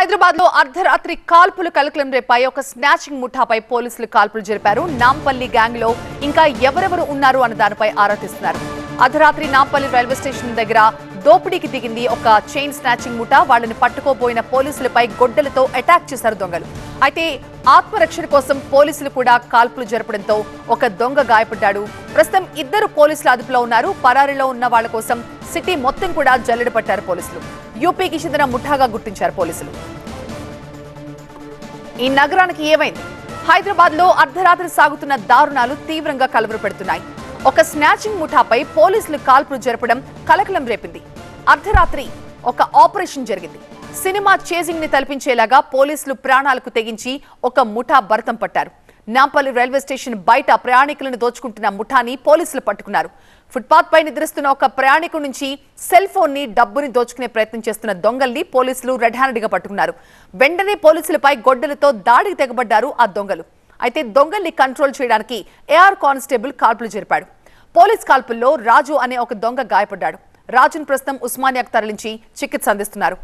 హైదరాబాద్లో అర్ధరాత్రి కాల్పులు కలకలం రేపాయి. ఒక స్నాచింగ్ ముఠాపై పోలీసులు కాల్పులు జరిపారు. నాంపల్లి గ్యాంగ్లో ఇంకా ఎవరెవరు ఉన్నారు అన్న దానిపై ఆరా తీస్తున్నారు. అర్ధరాత్రి నాంపల్లి రైల్వే స్టేషన్ దగ్గర దోపిడీకి దిగింది ఒక చైన్ స్నాచింగ్ ముఠా. వాళ్ళని పట్టుకోబోయిన పోలీసులపై గొడ్డలతో అటాక్ చేశారు దొంగలు. అయితే ఆత్మరక్షణ కోసం పోలీసులు కూడా కాల్పులు జరపడంతో ఒక దొంగ గాయపడ్డాడు. ప్రస్తుతం ఇద్దరు పోలీసులు అదుపులో ఉన్నారు. పరారీలో ఉన్న వాళ్ళ కోసం సిటీ మొత్తం కూడా జల్లెడ పట్టారు పోలీసులు. యూపీకి చెందిన ముఠాగా గుర్తించారు పోలీసులు. ఈ నగరానికి ఏమైంది? హైదరాబాద్లో అర్ధరాత్రి సాగుతున్న దారుణాలు తీవ్రంగా కలవరపెడుతున్నాయి. ఒక స్నాచింగ్ ముఠాపై పోలీసులు కాల్పులు జరపడం కలకలం రేపింది. అర్ధరాత్రి ఒక ఆపరేషన్ జరిగింది. సినిమా చేజింగ్ని తలపించేలాగా పోలీసులు ప్రాణాలకు తెగించి ఒక ముఠా భరతం పట్టారు. నాంపల్లి రైల్వే స్టేషన్ బయట ప్రయాణికులను దోచుకుంటున్న ముఠాని పోలీసులు పట్టుకున్నారు. ఫుట్పాత్ పై నిద్రిస్తున్న ఒక ప్రయాణికుడి నుంచి సెల్ ఫోన్ని డబ్బుని దోచుకునే ప్రయత్నం చేస్తున్న దొంగల్ని పోలీసులు రెడ్ హ్యాండెడ్గా పట్టుకున్నారు. వెంటనే పోలీసులపై గొడ్డలతో దాడికి తెగబడ్డారు ఆ దొంగలు. అయితే దొంగల్ని కంట్రోల్ చేయడానికి ఏఆర్ కానిస్టేబుల్ కాల్పులు జరిపాడు. పోలీస్ కాల్పుల్లో రాజు అనే ఒక దొంగ గాయపడ్డాడు. రాజును ప్రస్తుతం ఉస్మానియాకు తరలించి చికిత్స అందిస్తున్నారు.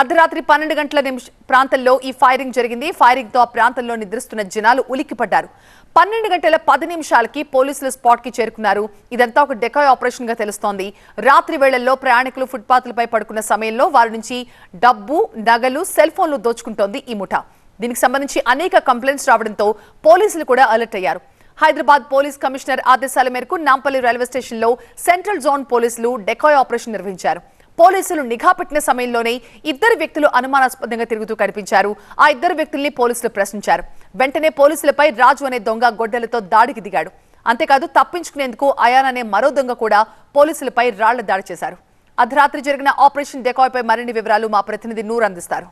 అర్ధరాత్రి పన్నెండు గంటల నిమిష ప్రాంతంలో ఈ ఫైరింగ్ జరిగింది. ఫైరింగ్తో ఆ ప్రాంతంలో నిద్రిస్తున్న జనాలు ఉలిక్కిపడ్డారు. పన్నెండు గంటల పది నిమిషాలకి పోలీసులు స్పాట్కి చేరుకున్నారు. ఇదంతా ఒక డెకాయ్ ఆపరేషన్గా తెలుస్తోంది. రాత్రి వేళల్లో ప్రయాణికులు ఫుట్పాత్లపై పడుకున్న సమయంలో వారి నుంచి డబ్బు నగలు సెల్ ఫోన్లు దోచుకుంటోంది ఈ ముఠా. దీనికి సంబంధించి అనేక కంప్లైంట్స్ రావడంతో పోలీసులు కూడా అలర్ట్ అయ్యారు. హైదరాబాద్ పోలీస్ కమిషనర్ ఆదేశాల మేరకు నాంపల్లి రైల్వే స్టేషన్లో సెంట్రల్ జోన్ పోలీసులు డెకాయ్ ఆపరేషన్ నిర్వహించారు. పోలీసులు నిఘా పెట్టిన సమయంలోనే ఇద్దరు వ్యక్తులు అనుమానాస్పదంగా తిరుగుతూ కనిపించారు. ఆ ఇద్దరు వ్యక్తుల్ని పోలీసులు ప్రశ్నించారు. వెంటనే పోలీసులపై రాజు అనే దొంగ గొడ్డలతో దాడికి దిగాడు. అంతేకాదు తప్పించుకునేందుకు అయాన్ అనే మరో దొంగ కూడా పోలీసులపై రాళ్ళ దాడి చేశారు. అర్ధరాత్రి జరిగిన ఆపరేషన్ డెకాయ్పై మరిన్ని వివరాలు మా ప్రతినిధి నూరు అందిస్తారు.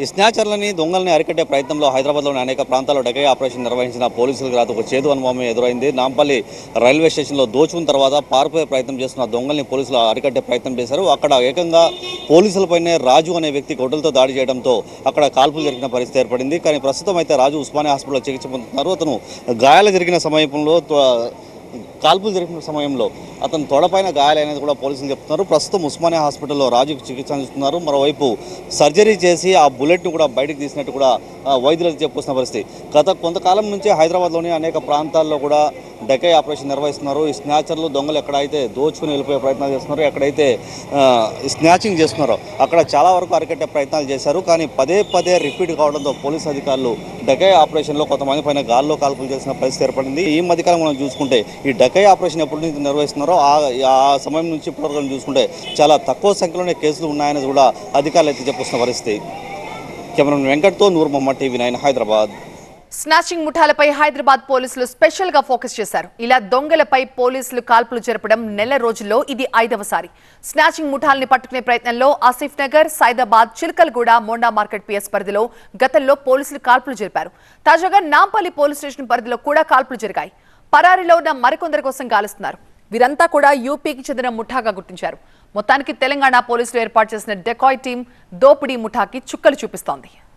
ఈ స్నాచర్లని దొంగల్ని అరికట్టే ప్రయత్నంలో హైదరాబాద్లోని అనేక ప్రాంతాల్లో డకై ఆపరేషన్ నిర్వహించిన పోలీసులకు రాత ఒక చేదు అనుభవం ఎదురైంది. నాంపల్లి రైల్వే స్టేషన్లో దోచుకున్న తర్వాత పారిపోయే ప్రయత్నం చేస్తున్న దొంగల్ని పోలీసులు అరికట్టే ప్రయత్నం చేశారు. అక్కడ ఏకంగా పోలీసులపైనే రాజు అనే వ్యక్తి గొడ్డలతో దాడి చేయడంతో అక్కడ కాల్పులు జరిగిన పరిస్థితి ఏర్పడింది. కానీ ప్రస్తుతం అయితే రాజు ఉస్మానియా హాస్పిటల్లో చికిత్స పొందుతున్నారు. అతను గాయాలు జరిగిన సమయంలో త్వ- కాల్పులు జరిపిన సమయంలో అతను తొడపైన గాయాలనేది కూడా పోలీసులు చెప్తున్నారు. ప్రస్తుతం ఉస్మానియా హాస్పిటల్లో రాజుకు చికిత్స అందిస్తున్నారు. మరోవైపు సర్జరీ చేసి ఆ బుల్లెట్ను కూడా బయటకు తీసినట్టు కూడా వైద్యులకు చెప్పుకొస్తున్న పరిస్థితి. గత కొంతకాలం నుంచి హైదరాబాద్లోని అనేక ప్రాంతాల్లో కూడా డెకై ఆపరేషన్ నిర్వహిస్తున్నారు. ఈ స్నాచర్లు దొంగలు ఎక్కడైతే దోచుకుని వెళ్ళిపోయే ప్రయత్నాలు చేస్తున్నారో ఎక్కడైతే స్నాచింగ్ చేస్తున్నారో అక్కడ చాలా వరకు అరికట్టే ప్రయత్నాలు చేశారు. కానీ పదే పదే రిపీట్ కావడంతో పోలీసు అధికారులు డకై ఆపరేషన్లో కొంతమంది పైన గాల్లో కాల్పులు చేసిన పరిస్థితి ఏర్పడింది. ఈ మధ్యకాలం మనం చూసుకుంటే ఈ డకై ఆపరేషన్ ఎప్పటి నుంచి నిర్వహిస్తున్నారో ఆ ఆ సమయం నుంచి ఇప్పటివరకు చూసుకుంటే చాలా తక్కువ సంఖ్యలోనే కేసులు ఉన్నాయని కూడా అధికారులు ఎత్తి చెప్పుస్తున్న పరిస్థితి. Cameraman వెంకట్తో Noor Mohammed TV nine Hyderabad. Snatching ముఠాలపై Hyderabad పోలీసులు స్పెషల్గా ఫోకస్ చేశారు. ఇలా దొంగలపై పోలీసులు కాల్పులు జరపడం నెల రోజుల్లో ఇది ఐదవసారి. స్నాచింగ్ ముఠాల్ని పట్టుకునే ప్రయత్నంలో ఆసిఫ్ నగర్ సైదాబాద్ చిలకలగూడ మోండా మార్కెట్ పిఎస్ పరిధిలో గతంలో పోలీసులు కాల్పులు జరిపారు. తాజాగా నాంపల్లి పోలీస్ స్టేషన్ పరిధిలో కూడా కాల్పులు జరిగాయి. పరారీలో ఉన్న మరికొందరి కోసం గాలుస్తున్నారు. వీరంతా కూడా యూపీకి చెందిన ముఠాగా గుర్తించారు. మొత్తానికి తెలంగాణ పోలీసులు ఏర్పాటు చేసిన డెకాయ్ టీం దోపిడీ ముఠాకి చుక్కలు చూపిస్తోంది.